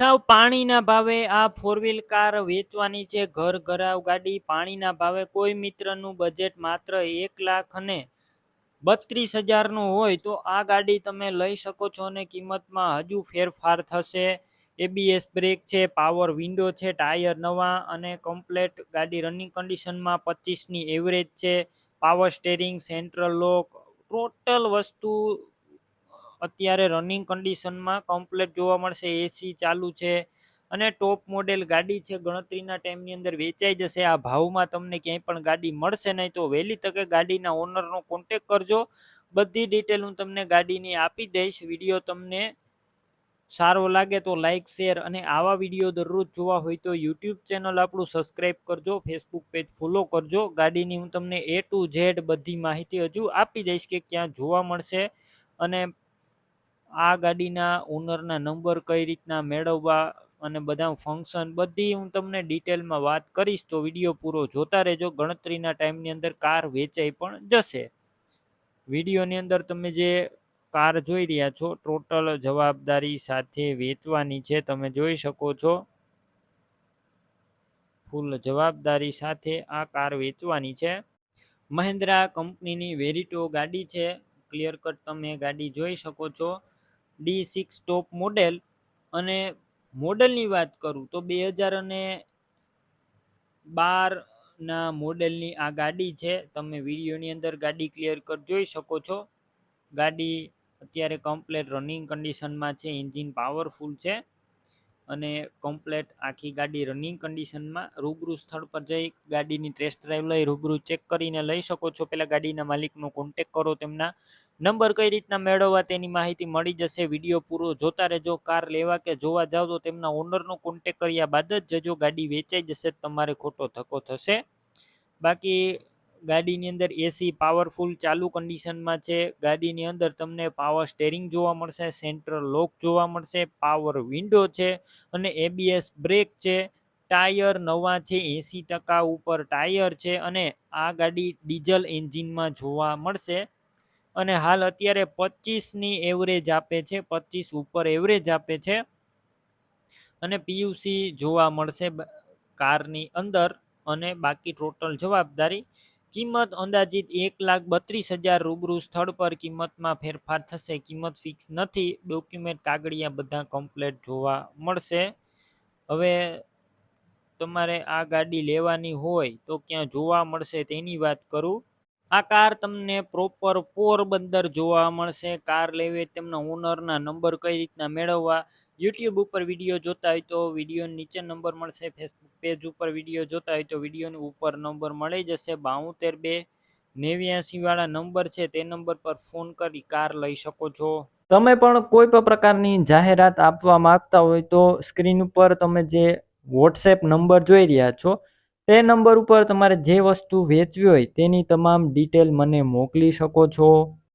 સાવ પાણીના ભાવે આ ફોર વ્હીલ કાર વેચવાની છે. ઘર ઘરાવ ગાડી પાણીના ભાવે કોઈ મિત્રનું બજેટ માત્ર એક લાખ અને બત્રીસ હજારનું હોય તો આ ગાડી તમે લઈ શકો છો અને કિંમતમાં હજુ ફેરફાર થશે. એબીએસ બ્રેક છે પાવર વિન્ડો છે ટાયર નવા અને કમ્પ્લેટ ગાડી રનિંગ કન્ડિશનમાં પચીસની એવરેજ છે. Power steering central lock total વસ્તુ અત્યારે રનિંગ કન્ડિશનમાં કમ્પ્લેટ જોવા મળશે એસી ચાલુ છે અને ટોપ મોડેલ ગાડી છે, ગણતરીના ટાઈમની અંદર વેચાઈ જશે. આ ભાવમાં તમને ક્યાંય પણ ગાડી મળશે નહીં તો વહેલી તકે ગાડીના ઓનરનો કોન્ટેક કરજો. બધી ડિટેલ હું તમને ગાડીની આપી દઈશ. વીડિયો તમને સારો લાગે તો લાઇક શેર અને આવા વીડિયો દરરોજ જોવા હોય તો યુટ્યુબ ચેનલ આપણું સબસ્ક્રાઈબ કરજો ફેસબુક પેજ ફોલો કરજો. ગાડીની હું તમને એ ટુ ઝેડ બધી માહિતી હજુ આપી દઈશ કે ક્યાં જોવા મળશે અને આ ગાડીના ઓનરના નંબર કઈ રીતના મેળવવા અને બધા ફંક્શન બધી હું તમને ડિટેલમાં વાત કરીશ તો વીડિયો પૂરો જોતા રહેજો. ગણતરીના ટાઈમની અંદર કાર વેચાઈ પણ જશે. વિડીયોની અંદર તમે જે કાર જોઈ રહ્યા છો ટોટલ જવાબદારી સાથે વેચવાની છે, તમે જોઈ શકો છો. ફૂલ જવાબદારી સાથે આ કાર વેચવાની છે. મહિન્દ્રા કંપનીની વેરીટો ગાડી છે. ક્લિયર કટ તમે ગાડી જોઈ શકો છો. ડી સિક્સ ટોપ મોડેલ અને મોડેલની વાત કરું તો બે હજાર અને બારના મોડેલની આ ગાડી છે. તમે વિડીયોની અંદર ગાડી ક્લિયર કટ જોઈ શકો છો. ગાડી અત્યારે કમ્પ્લેટ રનિંગ કન્ડિશનમાં છે એન્જિન પાવરફુલ છે. અને કમ્પ્લેટ આખી ગાડી રનિંગ કન્ડિશનમાં રૂબરૂ સ્થળ પર જઈ ગાડીની ટેસ્ટ ડ્રાઈવ લઈ રૂબરૂ ચેક કરીને લઈ શકો છો. પહેલાં ગાડીના માલિકનો કોન્ટેક કરો તેમના નંબર કઈ રીતના મેળવવા તેની માહિતી મળી જશે. વીડિયો પૂરો જોતા રહેજો કાર લેવા કે જોવા જાઓ તો તેમના ઓનરનો કોન્ટેક કર્યા બાદ જ જજો ગાડી વેચાઈ જશે તમારે ખોટો ધક્કો થશે. બાકી ગાડીની અંદર એસી પાવરફુલ ચાલુ કન્ડિશનમાં છે. ગાડીની અંદર તમને પાવર સ્ટેરિંગ જોવા મળશે સેન્ટ્રલ લોક જોવા મળશે પાવર વિન્ડો છે અને એબીએસ બ્રેક છે. ટાયર નવા છે, એંસી ટકા ઉપર ટાયર છે અને આ ગાડી ડીઝલ એન્જિનમાં જોવા મળશે. અને હાલ અત્યારે પચીસની એવરેજ આપે છે, પચીસ ઉપર એવરેજ આપે છે. અને પીયુસી જોવા મળશે કારની અંદર અને બાકી ટોટલ જવાબદારી કિંમત અંદાજિત એક લાખ બત્રીસ હજાર રૂબરૂ સ્થળ પર કિંમતમાં ફેરફાર થશે. કિંમત ફિક્સ નથી. ડોક્યુમેન્ટ કાગળિયા બધા કમ્પ્લેટ જોવા મળશે. હવે તમારે આ ગાડી લેવાની હોય તો ક્યાં જોવા મળશે તેની વાત કરું. આ કાર તમને પ્રોપર પોરબંદર જોવા મળશે. કાર લેવી, તેમના ઓનરના નંબર કઈ રીતના મેળવવા યુટ્યુબ ઉપર વીડિયો જોતા હોય તો વીડિયો નીચે નંબર મળશે ફેસબુક પેજ ઉપર વીડિયો જોતા હોય તો વિડીયોની ઉપર નંબર મળી જશે. બાઉતેર બે નેવ્યાસી વાળા નંબર છે, તે નંબર પર ફોન કરી કાર લઈ શકો છો. તમે પણ કોઈ પણ પ્રકારની જાહેરાત આપવા માંગતા હોય તો સ્ક્રીન ઉપર તમે જે વોટ્સએપ નંબર જોઈ રહ્યા છો, તે નંબર ઉપર તમારે જે વસ્તુ વેચવી હોય તેની તમામ ડિટેલ મને મોકલી શકો છો.